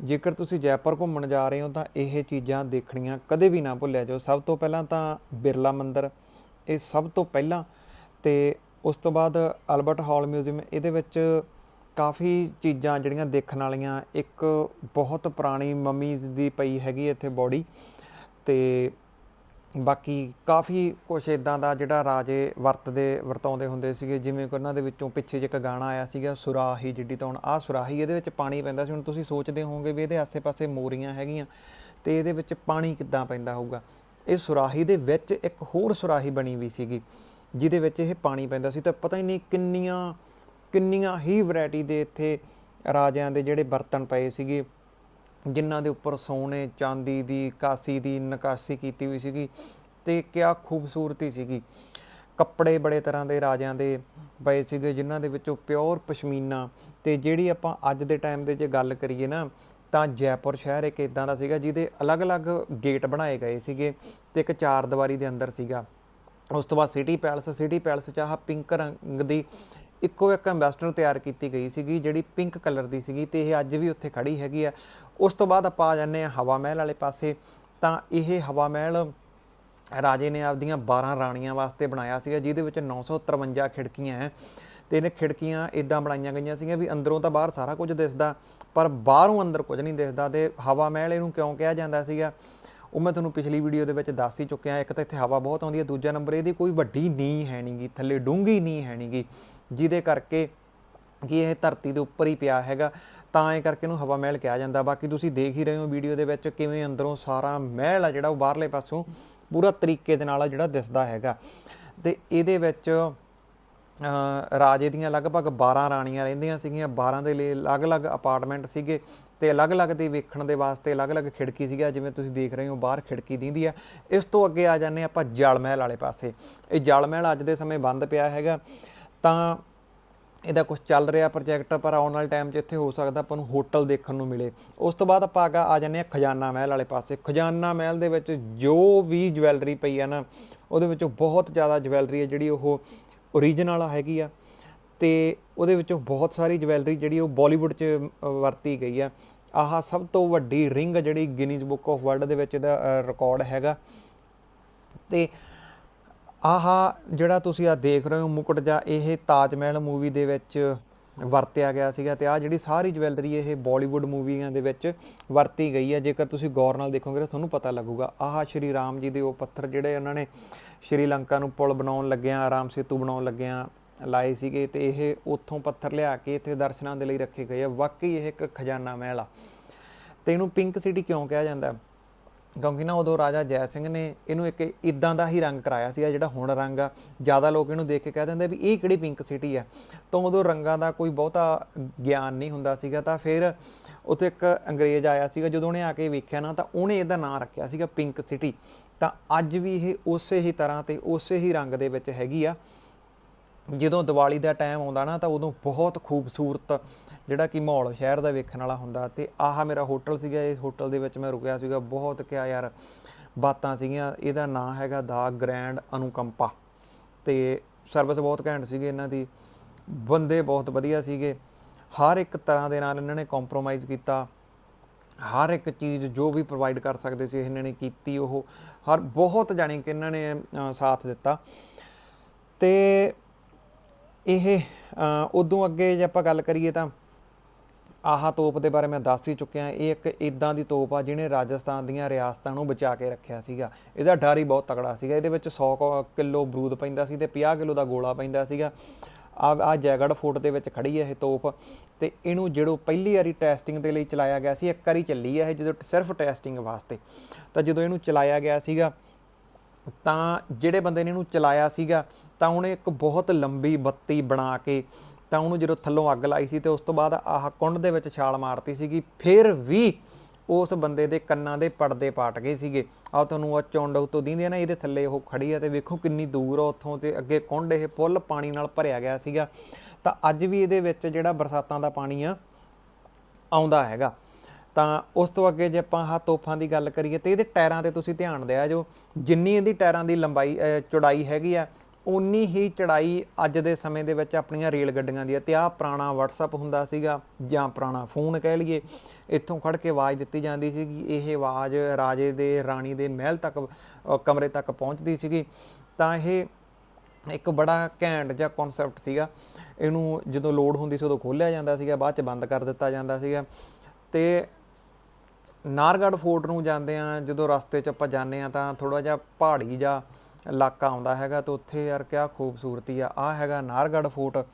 ਜੇਕਰ ਤੁਸੀਂ ਜੈਪੁਰ ਘੁੰਮਣ ਜਾ ਰਹੇ ਹੋ ਤਾਂ ਇਹ ਚੀਜ਼ਾਂ ਦੇਖਣੀਆਂ ਕਦੇ ਵੀ ਨਾ ਭੁੱਲਿਆ ਜਾਓ। ਸਭ ਤੋਂ ਪਹਿਲਾਂ ਤਾਂ ਬਿਰਲਾ ਮੰਦਿਰ, ਇਹ ਸਭ ਤੋਂ ਪਹਿਲਾਂ ਤੇ ਉਸ ਤੋਂ ਬਾਅਦ ਅਲਬਰਟ ਹਾਲ ਮਿਊਜ਼ੀਅਮ, ਇਹਦੇ ਵਿੱਚ ਕਾਫੀ ਚੀਜ਼ਾਂ ਜਿਹੜੀਆਂ ਦੇਖਣ ਵਾਲੀਆਂ, ਇੱਕ ਬਹੁਤ ਪੁਰਾਣੀ ਮਮੀਜ਼ ਦੀ ਪਈ ਹੈਗੀ ਇੱਥੇ ਬੋਡੀ ਤੇ ਬਾਕੀ ਕਾਫੀ ਕੁਛ ਇਦਾਂ ਦਾ ਜਿਹੜਾ ਰਾਜੇ ਵਰਤਦੇ, ਵਰਤਾਉਂਦੇ ਹੁੰਦੇ ਸੀਗੇ, ਜਿਵੇਂ ਕਿ ਉਹਨਾਂ ਦੇ ਵਿੱਚੋਂ ਪਿੱਛੇ ਜੇ ਇੱਕ ਗਾਣਾ ਆਇਆ ਸੀਗਾ, ਸੁਰਾਹੀ ਜਿੱਡੀ ਤੋਂ ਆਹ ਸੁਰਾਹੀ, ਇਹਦੇ ਵਿੱਚ ਪਾਣੀ ਪੈਂਦਾ ਸੀ। ਹੁਣ ਤੁਸੀਂ ਸੋਚਦੇ ਹੋਵੋਗੇ ਵੀ ਇਹਦੇ ਆਸੇ-ਪਾਸੇ ਮੋਰੀਆਂ ਹੈਗੀਆਂ ਤੇ ਇਹਦੇ ਵਿੱਚ ਪਾਣੀ ਕਿੱਦਾਂ ਪੈਂਦਾ ਹੋਊਗਾ? ਇਹ ਸੁਰਾਹੀ ਦੇ ਵਿੱਚ ਇੱਕ ਹੋਰ ਸੁਰਾਹੀ ਬਣੀ ਵੀ ਸੀਗੀ, ਜਿਹਦੇ ਵਿੱਚ ਇਹ ਪਾਣੀ ਪੈਂਦਾ ਸੀ। ਤਾਂ ਪਤਾ ਹੀ ਨਹੀਂ ਕਿੰਨੀਆਂ ਕਿੰਨੀਆਂ ਹੀ ਵੈਰਾਈਟੀ ਦੇ ਇੱਥੇ ਰਾਜਿਆਂ ਦੇ ਜਿਹੜੇ ਬਰਤਨ ਪਏ ਸੀਗੇ। ਜਿਨ੍ਹਾਂ ਦੇ ਉੱਪਰ ਸੋਨੇ, ਚਾਂਦੀ ਦੀ, ਕਾਸੀ ਦੀ ਨਕਾਸ਼ੀ ਕੀਤੀ ਹੋਈ ਸੀਗੀ ਤੇ ਕਿਆ ਖੂਬਸੂਰਤੀ ਸੀਗੀ। ਕੱਪੜੇ ਬੜੇ ਤਰ੍ਹਾਂ ਦੇ ਰਾਜਿਆਂ ਦੇ ਪਏ ਸੀਗੇ, ਜਿਨ੍ਹਾਂ ਦੇ ਵਿੱਚੋਂ ਪਿਓਰ ਪਸ਼ਮੀਨਾ ਤੇ ਜਿਹੜੀ ਆਪਾਂ ਅੱਜ ਦੇ ਟਾਈਮ ਦੇ ਜੇ ਗੱਲ ਕਰੀਏ ਨਾ, ਤਾਂ ਜੈਪੁਰ ਸ਼ਹਿਰ ਇੱਕ ਇਦਾਂ ਦਾ ਸੀਗਾ ਜਿਹਦੇ ਅਲੱਗ-ਅਲੱਗ ਗੇਟ ਬਣਾਏ ਗਏ ਸੀਗੇ ਤੇ ਇੱਕ ਚਾਰ ਦੀਵਾਰੀ ਦੇ ਅੰਦਰ ਸੀਗਾ। ਉਸ ਤੋਂ ਬਾਅਦ ਸਿਟੀ ਪੈਲਸ ਸਿਟੀ ਪੈਲਸ ਚ ਆਹ ਪਿੰਕ ਰੰਗ ਦੀ ਇੱਕੋ ਇੱਕ ਐਂਬੈਸਡਰ ਤਿਆਰ ਕੀਤੀ ਗਈ ਸੀਗੀ, ਜਿਹੜੀ ਪਿੰਕ ਕਲਰ ਦੀ ਸੀਗੀ ਤੇ ਇਹ ਅੱਜ ਵੀ ਉੱਥੇ ਖੜੀ ਹੈਗੀ ਆ। ਉਸ ਤੋਂ ਬਾਅਦ ਆਪਾਂ ਆ ਜਾਂਦੇ ਆ ਹਵਾ ਮਹਿਲ ਵਾਲੇ ਪਾਸੇ। ਤਾਂ ਇਹ ਹਵਾ ਮਹਿਲ ਰਾਜੇ ਨੇ ਆਪਦੀਆਂ 12 ਰਾਣੀਆਂ ਵਾਸਤੇ ਬਣਾਇਆ ਸੀਗਾ, ਜਿਹਦੇ ਵਿੱਚ 953 ਖਿੜਕੀਆਂ ਹੈ ਤੇ ਇਹਨੇ ਖਿੜਕੀਆਂ ਇਦਾਂ ਬਣਾਈਆਂ ਗਈਆਂ ਸੀਗੀਆਂ ਵੀ ਅੰਦਰੋਂ ਤਾਂ ਬਾਹਰ ਸਾਰਾ ਕੁਝ ਦਿਸਦਾ, ਪਰ ਬਾਹਰੋਂ ਅੰਦਰ ਕੁਝ ਨਹੀਂ ਦਿਸਦਾ ਤੇ ਹਵਾ ਮਹਿਲ ਇਹਨੂੰ ਕਿਉਂ ਕਿਹਾ ਜਾਂਦਾ ਸੀਗਾ? ਉਹ ਮੈਂ ਤੁਹਾਨੂੰ ਪਿਛਲੀ ਵੀਡੀਓ ਦੇ ਵਿੱਚ ਦੱਸ ਹੀ ਚੁੱਕਿਆ, ਇੱਕ ਤਾਂ ਇੱਥੇ ਹਵਾ ਬਹੁਤ ਆਉਂਦੀ ਹੈ, ਦੂਜਾ ਨੰਬਰ ਇਹਦੀ ਕੋਈ ਵੱਡੀ ਨੀਂਹ ਹੈ ਨਹੀਂਗੀ ਥੱਲੇ ਡੂੰਗੀ ਨੀਂਹ ਹੈ ਨਹੀਂਗੀ ਜਿਹਦੇ ਕਰਕੇ ਕਿ ਇਹ ਧਰਤੀ ਦੇ ਉੱਪਰ ਹੀ ਪਿਆ ਹੈਗਾ। ਤਾਂ ਇਹ ਕਰਕੇ ਇਹਨੂੰ ਹਵਾ ਮਹਿਲ ਕਿਹਾ ਜਾਂਦਾ। ਬਾਕੀ ਤੁਸੀਂ ਦੇਖ ਹੀ ਰਹੇ ਹੋ ਵੀਡੀਓ ਦੇ ਵਿੱਚ ਕਿਵੇਂ ਅੰਦਰੋਂ ਸਾਰਾ ਮਹਿਲ ਆ ਜਿਹੜਾ, ਉਹ ਬਾਹਰਲੇ ਪਾਸੋਂ ਪੂਰਾ ਤਰੀਕੇ ਦੇ ਨਾਲ ਆ ਜਿਹੜਾ ਦਿਸਦਾ ਹੈਗਾ। ਤੇ ਇਹਦੇ ਵਿੱਚ ਰਾਜੇ ਦੀਆਂ ਲਗਭਗ 12 ਰਾਣੀਆਂ ਰਹਿੰਦੀਆਂ ਸੀਗੀਆਂ। 12 ਦੇ ਲਈ ਅਲੱਗ-ਅਲੱਗ ਅਪਾਰਟਮੈਂਟ ਸੀਗੇ ਤੇ ਅਲੱਗ-ਅਲੱਗ ਦੇ ਵੇਖਣ ਦੇ ਵਾਸਤੇ ਅਲੱਗ-ਅਲੱਗ ਖਿੜਕੀ ਸੀਗਾ। ਜਿਵੇਂ ਤੁਸੀਂ ਦੇਖ ਰਹੇ ਹੋ, ਬਾਹਰ ਖਿੜਕੀ ਦਿੰਦੀ ਆ। ਇਸ ਤੋਂ ਅੱਗੇ ਆ ਜਾਂਦੇ ਆਪਾਂ ਜਲ ਮਹਿਲ ਵਾਲੇ ਪਾਸੇ। ਇਹ ਜਲ ਮਹਿਲ ਅੱਜ ਦੇ ਸਮੇਂ ਬੰਦ ਪਿਆ ਹੈਗਾ। ਤਾਂ ਇਹਦਾ ਕੁਝ ਚੱਲ ਰਿਹਾ ਪ੍ਰੋਜੈਕਟ ਪਰ ਆਉਣ ਵਾਲੇ ਟਾਈਮ 'ਚ ਇੱਥੇ ਹੋ ਸਕਦਾ ਆਪਾਂ ਨੂੰ ਹੋਟਲ ਦੇਖਣ ਨੂੰ ਮਿਲੇ। ਉਸ ਤੋਂ ਬਾਅਦ ਆਪਾਂ ਆ ਜਾਂਦੇ ਹਾਂ ਖਜ਼ਾਨਾ ਮਹਿਲ ਵਾਲੇ ਪਾਸੇ। ਖਜ਼ਾਨਾ ਮਹਿਲ ਦੇ ਵਿੱਚ ਜੋ ਵੀ ਜਵੈਲਰੀ ਪਈ ਆ ਨਾ, ਉਹਦੇ ਵਿੱਚੋਂ ਬਹੁਤ ਜ਼ਿਆਦਾ ਜਵੈਲਰੀ ਹੈ ਜਿਹੜੀ ਉਹ ਓਰੀਜਨਲ ਹੈਗੀ ਆ। ਤੇ ਉਹਦੇ ਵਿੱਚੋਂ ਬਹੁਤ ਸਾਰੀ ਜਵੈਲਰੀ ਜਿਹੜੀ ਉਹ ਬਾਲੀਵੁੱਡ 'ਚ ਵਰਤੀ ਗਈ ਆ। ਆਹ ਸਭ ਤੋਂ ਵੱਡੀ ਰਿੰਗ ਜਿਹੜੀ ਗਿਨੀਜ਼ ਬੁੱਕ ਆਫ ਵਰਲਡ ਦੇ ਵਿੱਚ ਇਹਦਾ ਰਿਕਾਰਡ ਹੈਗਾ। ਤੇ ਆਹ ਜਿਹੜਾ ਤੁਸੀਂ ਆ ਦੇਖ ਰਹੇ ਹੋ ਮੁਕਟ ਜਾਂ ਇਹ ਤਾਜ ਮਹਿਲ ਮੂਵੀ ਦੇ ਵਿੱਚ ਵਰਤਿਆ ਗਿਆ ਸੀਗਾ ਤੇ ਆ ਜਿਹੜੀ ਸਾਰੀ ਜਵੈਲਰੀ ਇਹ ਬਾਲੀਵੁੱਡ ਮੂਵੀਆਂ ਦੇ ਵਿੱਚ ਵਰਤੀ ਗਈ ਹੈ, ਜੇਕਰ ਤੁਸੀਂ ਗੌਰ ਨਾਲ ਦੇਖੋਗੇ ਤਾਂ ਤੁਹਾਨੂੰ ਪਤਾ ਲੱਗੂਗਾ। ਆਹ ਸ਼੍ਰੀ ਰਾਮ ਜੀ ਦੇ ਉਹ ਪੱਥਰ ਜਿਹੜੇ ਉਹਨਾਂ ਨੇ ਸ਼੍ਰੀਲੰਕਾ ਨੂੰ ਪੁਲ ਬਣਾਉਣ ਲੱਗਿਆਂ, ਆਰਾਮ ਸੇਤੂ ਬਣਾਉਣ ਲੱਗਿਆਂ ਲਾਏ ਸੀਗੇ ਤੇ ਇਹ ਉੱਥੋਂ ਪੱਥਰ ਲਿਆ ਕੇ ਇੱਥੇ ਦਰਸ਼ਨਾਂ ਦੇ ਲਈ ਰੱਖੇ ਗਏ ਆ। ਵਾਕਈ ਇਹ ਇੱਕ ਖਜ਼ਾਨਾ ਮਹਿਲ ਆ। ਤੇ ਇਹਨੂੰ ਪਿੰਕ ਸਿਟੀ ਕਿਉਂ ਕਿਹਾ ਜਾਂਦਾ? ਕਿਉਂਕਿ ਨਾ ਉਦੋਂ ਰਾਜਾ ਜੈ ਸਿੰਘ ਨੇ ਇਹਨੂੰ ਇੱਕ ਇਦਾਂ ਦਾ ਹੀ ਰੰਗ ਕਰਾਇਆ ਸੀਗਾ ਜਿਹੜਾ ਹੁਣ ਰੰਗ ਆ। ਜ਼ਿਆਦਾ ਲੋਕ ਇਹਨੂੰ ਦੇਖ ਕੇ ਕਹਿ ਦਿੰਦੇ ਵੀ ਇਹ ਕਿਹੜੀ ਪਿੰਕ ਸਿਟੀ ਆ। ਤਾਂ ਉਦੋਂ ਰੰਗਾਂ ਦਾ ਕੋਈ ਬਹੁਤਾ ਗਿਆਨ ਨਹੀਂ ਹੁੰਦਾ ਸੀਗਾ। ਤਾਂ ਫਿਰ ਉੱਥੇ ਇੱਕ ਅੰਗਰੇਜ਼ ਆਇਆ ਸੀਗਾ, ਜਦੋਂ ਉਹਨੇ ਆ ਕੇ ਵੇਖਿਆ ਨਾ, ਤਾਂ ਉਹਨੇ ਇਹਦਾ ਨਾਂ ਰੱਖਿਆ ਸੀਗਾ ਪਿੰਕ ਸਿਟੀ ਤਾਂ ਅੱਜ ਵੀ ਇਹ ਉਸੇ ਹੀ ਤਰ੍ਹਾਂ ਤੇ ਉਸੇ ਹੀ ਰੰਗ ਦੇ ਵਿੱਚ ਹੈਗੀ ਆ। ਜਦੋਂ ਦੀਵਾਲੀ ਦਾ ਟਾਈਮ ਆਉਂਦਾ ਨਾ, ਤਾਂ ਉਦੋਂ ਬਹੁਤ ਖੂਬਸੂਰਤ ਜਿਹੜਾ ਕਿ ਮਾਹੌਲ ਸ਼ਹਿਰ ਦਾ ਵੇਖਣ ਵਾਲਾ ਹੁੰਦਾ ਤੇ ਆਹ ਮੇਰਾ ਹੋਟਲ ਸੀਗਾ, ਇਸ ਹੋਟਲ ਦੇ ਵਿੱਚ ਮੈਂ ਰੁਕਿਆ ਸੀਗਾ, ਬਹੁਤ ਕਿਆ ਯਾਰ ਬਾਤਾਂ ਸੀਗੀਆਂ, ਇਹਦਾ ਨਾਂ ਹੈਗਾ ਦਾ ਗ੍ਰੈਂਡ ਅਨੁਕੰਪਾ ਤੇ ਸਰਵਿਸ ਬਹੁਤ ਘੈਂਟ ਸੀਗੀ ਇਹਨਾਂ ਦੀ, ਬੰਦੇ ਬਹੁਤ ਵਧੀਆ ਸੀਗੇ, ਹਰ ਇੱਕ ਤਰ੍ਹਾਂ ਦੇ ਨਾਲ ਇਹਨਾਂ ਨੇ ਕੰਪਰੋਮਾਈਜ਼ ਕੀਤਾ, ਹਰ ਇੱਕ ਚੀਜ਼ ਜੋ ਵੀ ਪ੍ਰੋਵਾਈਡ ਕਰ ਸਕਦੇ ਸੀ, ਇਹਨਾਂ ਨੇ ਕੀਤੀ ਉਹ, ਹਰ ਬਹੁਤ ਜਾਣੀ ਕਿ ਇਹਨਾਂ ਨੇ ਸਾਥ ਦਿੱਤਾ ਤੇ ਇਹ ਉਦੋਂ ਅੱਗੇ ਜੇ ਆਪਾਂ ਗੱਲ ਕਰੀਏ ਤਾਂ ਆਹ ਤੋਪ ਦੇ ਬਾਰੇ ਮੈਂ ਦੱਸ ਹੀ ਚੁੱਕਿਆ। ਇਹ ਇੱਕ ਇਦਾਂ ਦੀ ਤੋਪ ਆ ਜਿਹਨੇ ਰਾਜਸਥਾਨ ਦੀਆਂ ਰਿਆਸਤਾਂ ਨੂੰ ਬਚਾ ਕੇ ਰੱਖਿਆ ਸੀਗਾ। ਇਹਦਾ ਡਰ ਹੀ ਬਹੁਤ ਤਕੜਾ ਸੀਗਾ। ਇਹਦੇ ਵਿੱਚ 100 ਕਿਲੋ ਬਰੂਦ ਪੈਂਦਾ ਸੀ ਤੇ 50 ਕਿਲੋ ਦਾ ਗੋਲਾ ਪੈਂਦਾ ਸੀਗਾ। ਆ ਆ ਜੈਗੜ ਫੋਰਟ ਦੇ ਵਿੱਚ ਖੜੀ ਹੈ ਇਹ ਤੋਪ ਤੇ ਇਹਨੂੰ ਜਿਹੜੋ ਪਹਿਲੀ ਵਾਰੀ ਟੈਸਟਿੰਗ ਦੇ ਲਈ ਚਲਾਇਆ ਗਿਆ ਸੀ, ਇੱਕ ਵਾਰੀ ਚੱਲੀ ਹੈ ਇਹ ਜਦੋਂ ਸਿਰਫ ਟੈਸਟਿੰਗ ਵਾਸਤੇ। ਤਾਂ ਜਦੋਂ ਇਹਨੂੰ ਚਲਾਇਆ ਗਿਆ ਸੀਗਾ ਤਾਂ ਜਿਹੜੇ ਬੰਦੇ ਨੇ ਇਹਨੂੰ ਚਲਾਇਆ ਸੀਗਾ, ਤਾਂ ਉਹਨੇ ਇੱਕ ਬਹੁਤ ਲੰਬੀ ਬੱਤੀ ਬਣਾ ਕੇ ਤਾਂ ਉਹਨੂੰ ਜਦੋਂ ਥੱਲੋਂ ਅੱਗ ਲਾਈ ਸੀ ਤੇ ਉਸ ਤੋਂ ਬਾਅਦ ਆਹ ਕੁੰਡ ਦੇ ਵਿੱਚ ਛਾਲ ਮਾਰਤੀ ਸੀਗੀ, ਫਿਰ ਵੀ ਉਸ ਬੰਦੇ ਦੇ ਕੰਨਾਂ ਦੇ ਪਰਦੇ ਪਾਟ ਗਏ ਸੀਗੇ। ਆ ਤੁਹਾਨੂੰ ਉਹ ਚੌਂਡ ਉੱਤੋਂ ਦਿੰਦੇ ਨਾ, ਇਹਦੇ ਥੱਲੇ ਉਹ ਖੜੀ ਆ ਤੇ ਵੇਖੋ ਕਿੰਨੀ ਦੂਰ ਆ ਉੱਥੋਂ ਤੇ ਅੱਗੇ ਕੁੰਡ ਇਹ ਪੁੱਲ ਪਾਣੀ ਨਾਲ ਭਰਿਆ ਗਿਆ ਸੀਗਾ। ਤਾਂ ਅੱਜ ਵੀ ਇਹਦੇ ਵਿੱਚ ਜਿਹੜਾ ਬਰਸਾਤਾਂ ਦਾ ਪਾਣੀ ਆ, ਆਉਂਦਾ ਹੈਗਾ। ਤਾਂ ਉਸ ਤੋਂ ਅੱਗੇ ਜੇ ਆਪਾਂ ਆਹ ਤੋਪਾਂ ਦੀ ਗੱਲ ਕਰੀਏ ਤੇ ਇਹਦੇ ਟਾਇਰਾਂ ਤੇ ਤੁਸੀਂ ਧਿਆਨ ਦਿਆ ਜੋ ਜਿੰਨੀ ਇਹਦੀ ਟਾਇਰਾਂ ਦੀ ਲੰਬਾਈ, ਅਹ, ਚੌੜਾਈ ਹੈਗੀ ਆ ਉਨੀ ਹੀ ਚੜਾਈ ਅੱਜ ਦੇ ਸਮੇਂ ਦੇ ਵਿੱਚ ਆਪਣੀਆਂ ਰੇਲ ਗੱਡੀਆਂ ਦੀ ਹੈ ਤੇ ਆਹ ਪੁਰਾਣਾ WhatsApp ਹੁੰਦਾ ਸੀਗਾ ਜਾਂ ਪੁਰਾਣਾ ਫੋਨ ਕਹਿ ਲਈਏ, ਇੱਥੋਂ ਖੜ ਕੇ ਆਵਾਜ਼ ਦਿੱਤੀ ਜਾਂਦੀ ਸੀਗੀ, ਇਹ ਆਵਾਜ਼ ਰਾਜੇ ਦੇ, ਰਾਣੀ ਦੇ ਮਹਿਲ ਤੱਕ ਕਮਰੇ ਤੱਕ ਪਹੁੰਚਦੀ ਸੀਗੀ। ਤਾਂ ਇਹ ਇੱਕ ਬੜਾ ਘੈਂਟ ਜਿਹਾ ਕਨਸੈਪਟ ਸੀਗਾ। ਇਹਨੂੰ ਜਦੋਂ ਲੋਡ ਹੁੰਦੀ ਸੀ ਉਦੋਂ ਖੋਲ੍ਹਿਆ ਜਾਂਦਾ ਸੀਗਾ, ਬਾਅਦ ਚ ਬੰਦ ਕਰ ਦਿੱਤਾ ਜਾਂਦਾ ਸੀਗਾ। ਤੇ ਨਾਰਗੜ੍ਹ ਫੋਰਟ ਨੂੰ ਜਾਂਦੇ ਆ ਜਦੋਂ ਰਸਤੇ 'ਚ ਆਪਾਂ ਜਾਂਦੇ ਆ ਤਾਂ ਥੋੜਾ ਜਿਹਾ ਪਹਾੜੀ ਜਾਂ ਇਲਾਕਾ ਆਉਂਦਾ ਹੈਗਾ ਤੇ ਉੱਥੇ ਯਾਰ ਕਿਆ ਖੂਬਸੂਰਤੀ ਆ। ਆ ਹੈਗਾ ਨਾਰਗੜ੍ਹ ਫੋਰਟ।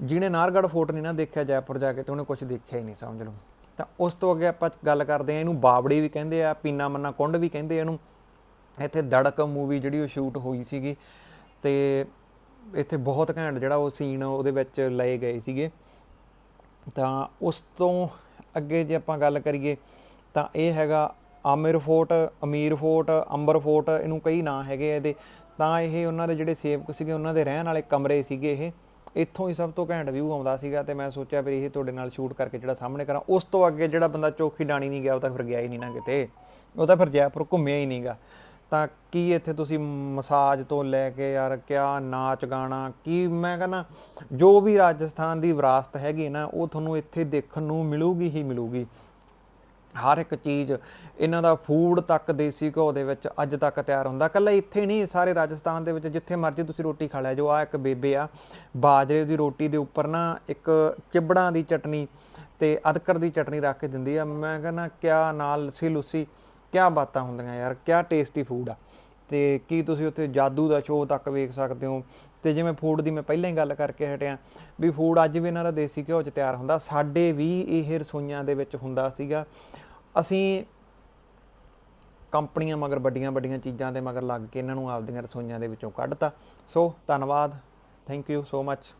ਜਿਹਨੇ ਨਾਰਗੜ੍ਹ ਫੋਰਟ ਨਹੀਂ ਨਾ ਦੇਖਿਆ ਜੈਪੁਰ ਜਾ ਕੇ ਤੇ ਉਹਨੇ ਕੁਝ ਦੇਖਿਆ ਹੀ ਨਹੀਂ ਸਮਝ ਲਓ। ਤਾਂ ਉਸ ਤੋਂ ਅੱਗੇ ਆਪਾਂ ਗੱਲ ਕਰਦੇ ਆ ਇਹਨੂੰ ਬਾਵੜੀ ਵੀ ਕਹਿੰਦੇ ਆ, ਪੀਨਾ ਮੰਨਾ ਕੁੰਡ ਵੀ ਕਹਿੰਦੇ ਇਹਨੂੰ। ਇੱਥੇ ਦੜਕ ਮੂਵੀ ਜਿਹੜੀ ਉਹ ਸ਼ੂਟ ਹੋਈ ਸੀਗੀ ਤੇ ਇੱਥੇ ਬਹੁਤ ਘੈਂਟ ਜਿਹੜਾ ਉਹ ਸੀਨ ਉਹਦੇ ਵਿੱਚ ਲਏ ਗਏ ਸੀਗੇ। ਤਾਂ ਉਸ ਤੋਂ ਅੱਗੇ ਜੇ ਆਪਾਂ ਗੱਲ ਕਰੀਏ ਤਾਂ ਇਹ ਹੈਗਾ Amer fort, Amer fort, Amber fort, ਇਹਨੂੰ ਕਈ ਨਾਂ ਹੈਗੇ ਇਹਦੇ। ਤਾਂ ਇਹ ਉਹਨਾਂ ਦੇ ਜਿਹੜੇ ਸੇਵਕ ਸੀਗੇ, ਉਹਨਾਂ ਦੇ ਰਹਿਣ ਵਾਲੇ ਕਮਰੇ ਸੀਗੇ ਇਹ। ਇੱਥੋਂ ਹੀ ਸਭ ਤੋਂ ਘੈਂਟ ਵਿਊ ਆਉਂਦਾ ਸੀਗਾ ਤੇ ਮੈਂ ਸੋਚਿਆ ਵੀ ਇਹ ਤੁਹਾਡੇ ਨਾਲ ਸ਼ੂਟ ਕਰਕੇ ਜਿਹੜਾ ਸਾਹਮਣੇ ਕਰਾਂ। ਉਸ ਤੋਂ ਅੱਗੇ ਜਿਹੜਾ ਬੰਦਾ ਚੌਖੀ ਡਾਣੀ ਨਹੀਂ ਗਿਆ, ਉਹ ਤਾਂ ਫਿਰ ਗਿਆ ਹੀ ਨਹੀਂ ਨਾ ਕਿਤੇ। ਉਹ ਤਾਂ ਫਿਰ ਜੈਪੁਰ ਘੁੰਮਿਆ ਹੀ ਨਹੀਂਗਾ। ਤਾਂ ਕੀ ਇੱਥੇ ਤੁਸੀਂ ਮਸਾਜ ਤੋਂ ਲੈ ਕੇ ਯਾਰ ਕਿਆ ਨਾਚ ਗਾਣਾ, ਕੀ ਮੈਂ ਕਹਿੰਦਾ, ਜੋ ਵੀ ਰਾਜਸਥਾਨ ਦੀ ਵਿਰਾਸਤ ਹੈਗੀ ਨਾ, ਉਹ ਤੁਹਾਨੂੰ ਇੱਥੇ ਦੇਖਣ ਨੂੰ ਮਿਲੂਗੀ ਹੀ ਮਿਲੂਗੀ। ਹਰ ਇੱਕ ਚੀਜ਼ ਇਹਨਾਂ ਦਾ ਫੂਡ ਤੱਕ, ਦੇਸੀ ਘਿਓ ਦੇ ਵਿੱਚ ਅੱਜ ਤੱਕ ਤਿਆਰ ਹੁੰਦਾ। ਕੱਲਾ ਇੱਥੇ ਨਹੀਂ, ਸਾਰੇ ਰਾਜਸਥਾਨ ਦੇ ਵਿੱਚ ਜਿੱਥੇ ਮਰਜ਼ੀ ਤੁਸੀਂ ਰੋਟੀ ਖਾ ਲਿਆ ਜੋ ਆ ਇੱਕ ਬੇਬੇ ਆ, ਬਾਜਰੇ ਦੀ ਰੋਟੀ ਦੇ ਉੱਪਰ ਨਾ ਇੱਕ ਚਿਬੜਾਂ ਦੀ ਚਟਨੀ ਤੇ ਅਦਕਰ ਦੀ ਚਟਨੀ ਰੱਖ ਕੇ ਦਿੰਦੀ ਆ। ਮੈਂ ਕਹਿੰਦਾ ਕਿਆ ਨਾਲ ਲੱਸੀ ਲੁੱਸੀ, ਕਿਆ ਬਾਤਾਂ ਹੁੰਦੀਆਂ ਯਾਰ, ਕਿਆ ਟੇਸਟੀ ਫੂਡ ਆ। ਤੇ ਕੀ ਤੁਸੀਂ ਉੱਥੇ ਜਾਦੂ ਦਾ ਸ਼ੋਅ ਤੱਕ ਵੇਖ ਸਕਦੇ ਹੋ? ਤੇ ਜਿਵੇਂ ਫੂਡ ਦੀ ਮੈਂ ਪਹਿਲਾਂ ਹੀ ਗੱਲ ਕਰਕੇ ਹਟਿਆ ਵੀ ਫੂਡ ਅੱਜ ਵੀ ਇਹਨਾਂ ਦਾ ਦੇਸੀ ਘਿਓ 'ਚ ਤਿਆਰ ਹੁੰਦਾ। ਸਾਡੇ ਵੀ ਇਹ ਰਸੋਈਆਂ ਦੇ ਵਿੱਚ ਹੁੰਦਾ ਸੀਗਾ। ਅਸੀਂ ਕੰਪਨੀਆਂ ਮਗਰ ਵੱਡੀਆਂ ਵੱਡੀਆਂ ਚੀਜ਼ਾਂ ਦੇ ਮਗਰ ਲੱਗ ਕੇ ਇਹਨਾਂ ਨੂੰ ਆਪਦੀਆਂ ਰਸੋਈਆਂ ਦੇ ਵਿੱਚੋਂ ਕੱਢਤਾ। ਸੋ, ਧੰਨਵਾਦ। Thank you so much